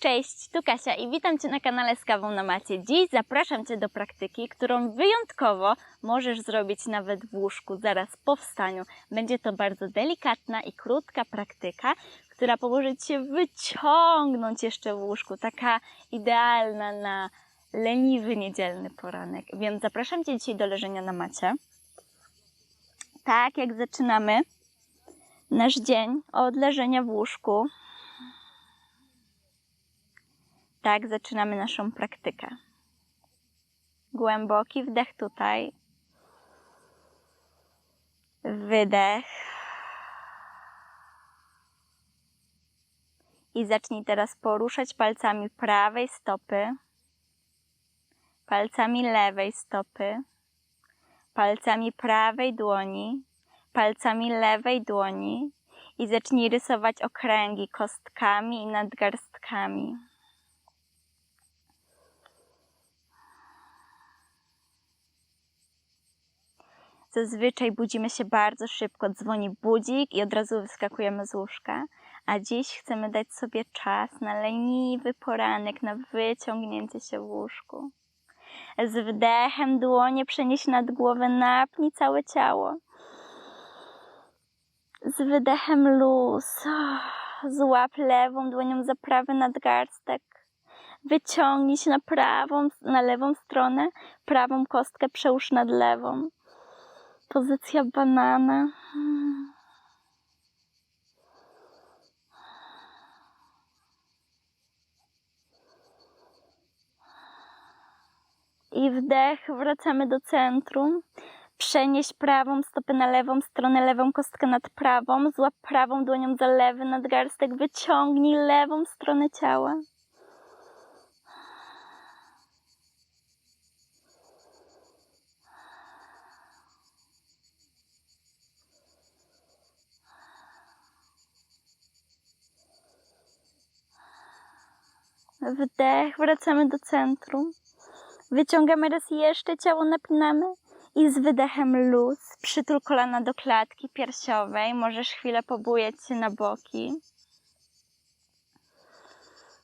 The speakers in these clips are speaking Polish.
Cześć, tu Kasia i witam Cię na kanale z kawą na macie. Dziś zapraszam Cię do praktyki, którą wyjątkowo możesz zrobić nawet w łóżku zaraz po wstaniu. Będzie to bardzo delikatna i krótka praktyka, która pomoże Ci się wyciągnąć jeszcze w łóżku. Taka idealna na leniwy niedzielny poranek. Więc zapraszam Cię dzisiaj do leżenia na macie. Tak jak zaczynamy nasz dzień od leżenia w łóżku, tak zaczynamy naszą praktykę. Głęboki wdech tutaj. Wydech. I zacznij teraz poruszać palcami prawej stopy, palcami lewej stopy, palcami prawej dłoni, palcami lewej dłoni i zacznij rysować okręgi kostkami i nadgarstkami. Zazwyczaj budzimy się bardzo szybko, dzwoni budzik i od razu wyskakujemy z łóżka. A dziś chcemy dać sobie czas na leniwy poranek, na wyciągnięcie się w łóżku. Z wdechem dłonie przenieś nad głowę, napnij całe ciało. Z wydechem luz. Złap lewą dłonią za prawy nadgarstek. Wyciągnij się na prawą, na lewą stronę. Prawą kostkę przełóż nad lewą. Pozycja banana. I wdech, wracamy do centrum. Przenieś prawą stopę na lewą stronę, lewą kostkę nad prawą. Złap prawą dłonią za lewy nadgarstek. Wyciągnij lewą stronę ciała. Wdech, wracamy do centrum. Wyciągamy raz jeszcze, ciało napinamy i z wydechem luz. Przytul kolana do klatki piersiowej. Możesz chwilę pobujać się na boki.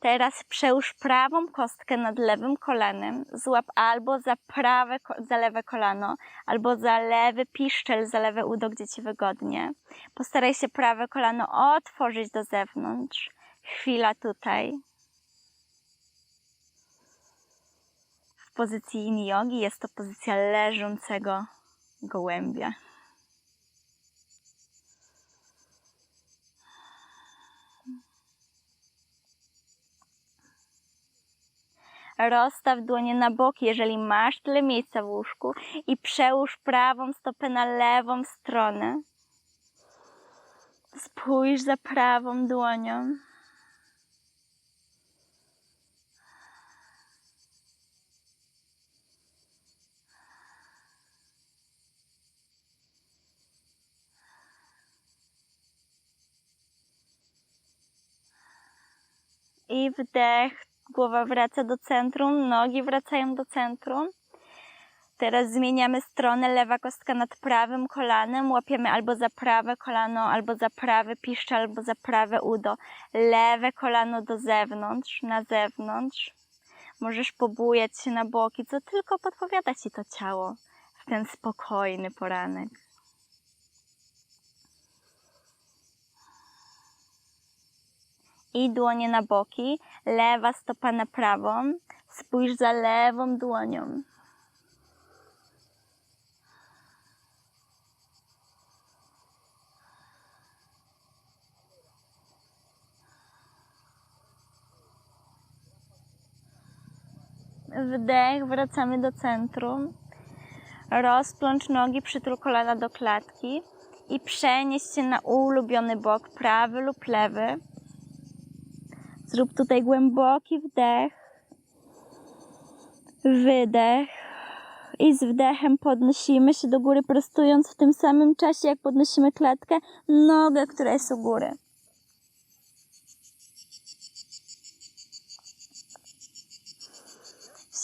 Teraz przełóż prawą kostkę nad lewym kolanem. Złap albo za prawe, za lewe kolano, albo za lewy piszczel, za lewe udo, gdzie ci wygodnie. Postaraj się prawe kolano otworzyć do zewnątrz. Chwila tutaj. Pozycji yin yogi jest to pozycja leżącego gołębia. Rozstaw dłonie na boki, jeżeli masz tyle miejsca w łóżku i przełóż prawą stopę na lewą stronę. Spójrz za prawą dłonią. I wdech, głowa wraca do centrum, nogi wracają do centrum. Teraz zmieniamy stronę, lewa kostka nad prawym kolanem, łapiemy albo za prawe kolano, albo za prawy piszczel, albo za prawe udo. Lewe kolano do zewnątrz, na zewnątrz. Możesz pobujać się na boki, co tylko podpowiada Ci to ciało w ten spokojny poranek. I dłonie na boki, lewa stopa na prawą, spójrz za lewą dłonią. Wdech, wracamy do centrum. Rozplącz nogi, przytul kolana do klatki i przenieś się na ulubiony bok, prawy lub lewy. Zrób tutaj głęboki wdech, wydech i z wdechem podnosimy się do góry, prostując w tym samym czasie, jak podnosimy klatkę, nogę, która jest u góry.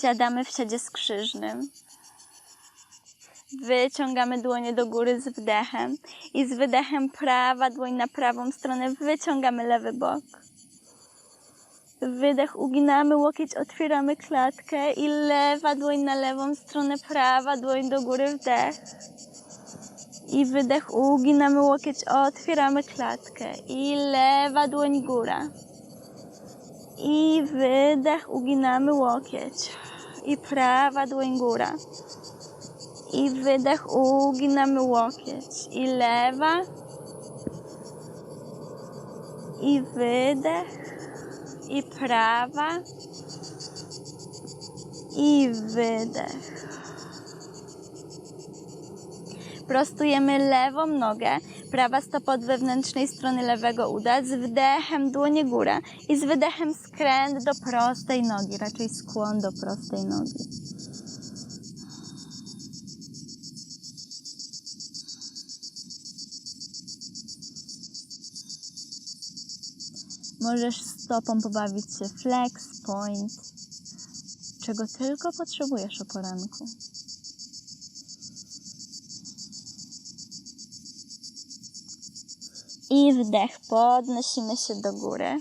Siadamy w siadzie skrzyżnym. Wyciągamy dłonie do góry z wdechem i z wydechem prawa dłoń na prawą stronę wyciągamy lewy bok. Wydech, uginamy łokieć, otwieramy klatkę i lewa dłoń na lewą stronę, prawa dłoń do góry, wdech. I wydech, uginamy łokieć, otwieramy klatkę i lewa dłoń góra. I wydech, uginamy łokieć i prawa dłoń góra. I wydech, uginamy łokieć i lewa. I wydech i prawa i wydech. Prostujemy lewą nogę, prawa stopa od wewnętrznej strony lewego uda, z wdechem dłonie góra i z wydechem skręt do prostej nogi, raczej skłon do prostej nogi. Możesz stopą pobawić się flex, point, czego tylko potrzebujesz o poranku. I wdech, podnosimy się do góry.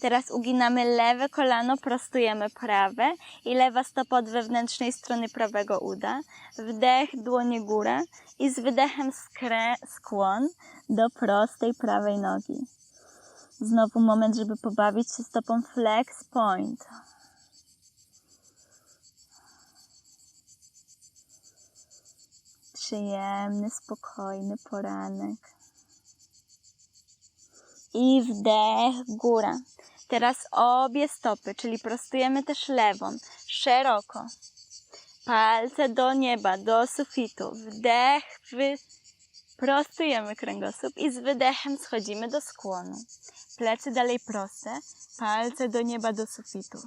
Teraz uginamy lewe kolano, prostujemy prawe i lewa stopa od wewnętrznej strony prawego uda. Wdech, dłonie góra i z wydechem skrę, skłon do prostej prawej nogi. Znowu moment, żeby pobawić się stopą flex point. Przyjemny, spokojny poranek. I wdech, góra. Teraz obie stopy, czyli prostujemy też lewą, szeroko. Palce do nieba, do sufitu. Wdech, wy... prostujemy kręgosłup i z wydechem schodzimy do skłonu. Plecy dalej proste, palce do nieba, do sufitu.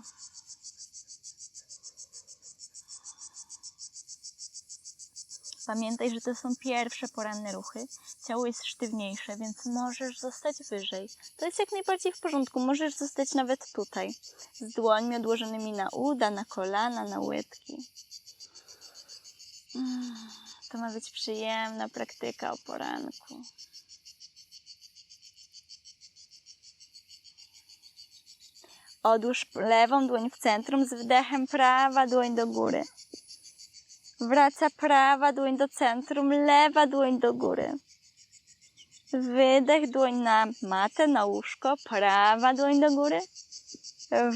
Pamiętaj, że to są pierwsze poranne ruchy. Ciało jest sztywniejsze, więc możesz zostać wyżej. To jest jak najbardziej w porządku. Możesz zostać nawet tutaj, z dłońmi odłożonymi na uda, na kolana, na łydki. Mm, To ma być przyjemna praktyka o poranku. Odłóż lewą dłoń w centrum z wdechem, prawa dłoń do góry. Wraca prawa dłoń do centrum, lewa dłoń do góry. Wydech, dłoń na matę, na łóżko, prawa dłoń do góry.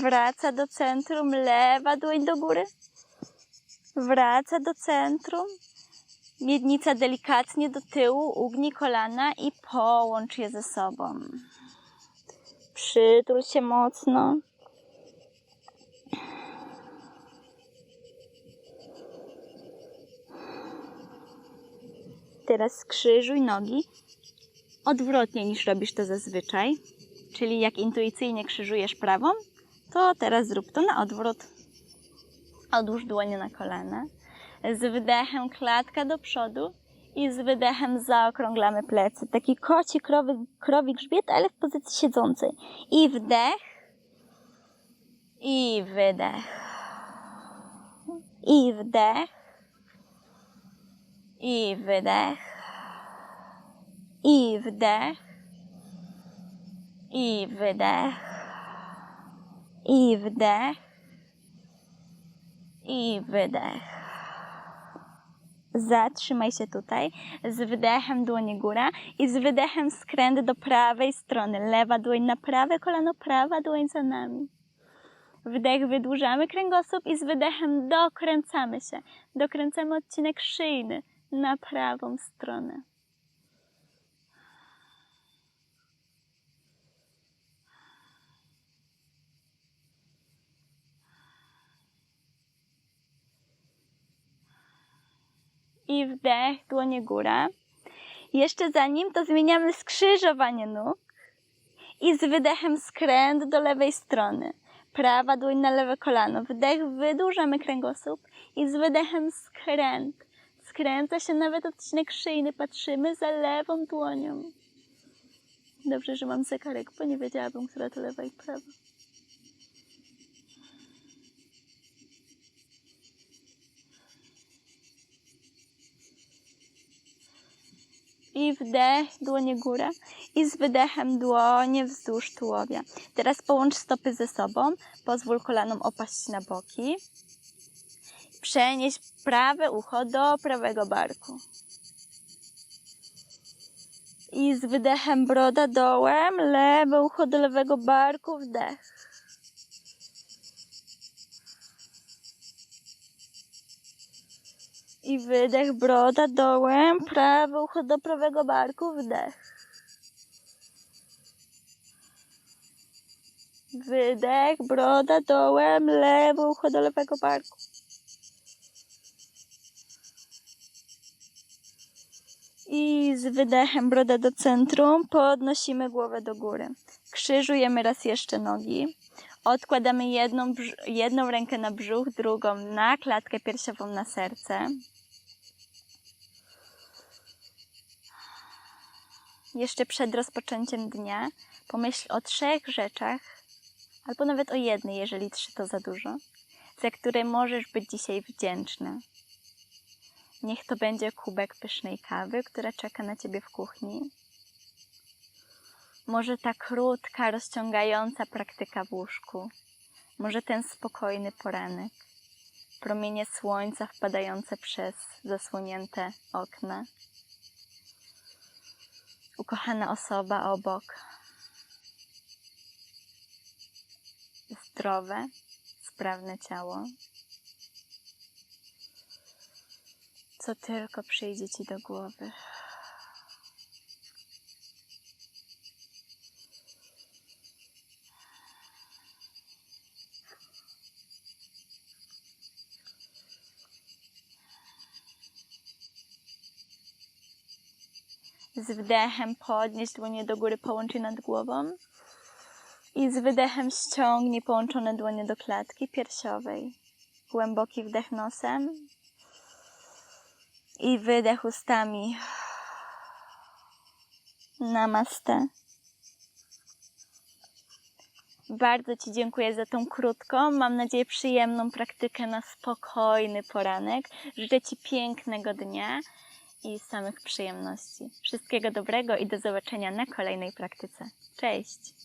Wraca do centrum, lewa dłoń do góry. Wraca do centrum. Miednica delikatnie do tyłu, ugnij kolana i połącz je ze sobą. Przytul się mocno. Teraz skrzyżuj nogi odwrotnie niż robisz to zazwyczaj. Czyli jak intuicyjnie krzyżujesz prawą, to teraz zrób to na odwrót. Odłóż dłonie na kolana. Z wydechem klatka do przodu i z wydechem zaokrąglamy plecy. Taki koci, krowy, krowi grzbiet, ale w pozycji siedzącej. I wdech. I wydech. I wdech. I wydech. I wdech. I wydech. I wdech. I wydech. Zatrzymaj się tutaj. Z wydechem dłonie góra i z wydechem skręt do prawej strony. Lewa dłoń na prawe kolano, prawa dłoń za nami. Wdech wydłużamy kręgosłup i z wydechem dokręcamy się. Dokręcamy odcinek szyjny na prawą stronę. I wdech, dłonie góra. Jeszcze za nim to zmieniamy skrzyżowanie nóg i z wydechem skręt do lewej strony. Prawa dłoń na lewe kolano. Wdech, wydłużamy kręgosłup i z wydechem skręt. Skręca się nawet odcinek szyjny. Patrzymy za lewą dłonią. Dobrze, że mam zegarek, bo nie wiedziałabym, która to lewa i prawa. I wdech, dłonie górę. I z wydechem dłonie wzdłuż tułowia. Teraz połącz stopy ze sobą. Pozwól kolanom opaść na boki. Przenieś prawe ucho do prawego barku. I z wydechem broda dołem, lewe ucho do lewego barku, wdech. I wydech, broda dołem, prawe ucho do prawego barku, wdech. Wydech, broda dołem, lewe ucho do lewego barku. I z wydechem broda do centrum podnosimy głowę do góry. Krzyżujemy raz jeszcze nogi. Odkładamy jedną, jedną rękę na brzuch, drugą na klatkę piersiową na serce. Jeszcze przed rozpoczęciem dnia pomyśl o trzech rzeczach, albo nawet o jednej, jeżeli trzy to za dużo, za które możesz być dzisiaj wdzięczny. Niech to będzie kubek pysznej kawy, która czeka na ciebie w kuchni. Może ta krótka, rozciągająca praktyka w łóżku. Może ten spokojny poranek. Promienie słońca wpadające przez zasłonięte okna. Ukochana osoba obok. Zdrowe, sprawne ciało. Co tylko przyjdzie ci do głowy. Z wdechem podnieś dłonie do góry, połączy nad głową. I z wydechem ściągnij połączone dłonie do klatki piersiowej. Głęboki wdech nosem, i wydech ustami. Namaste. Bardzo Ci dziękuję za tą krótką, mam nadzieję przyjemną praktykę na spokojny poranek. Życzę Ci pięknego dnia i samych przyjemności. Wszystkiego dobrego i do zobaczenia na kolejnej praktyce. Cześć!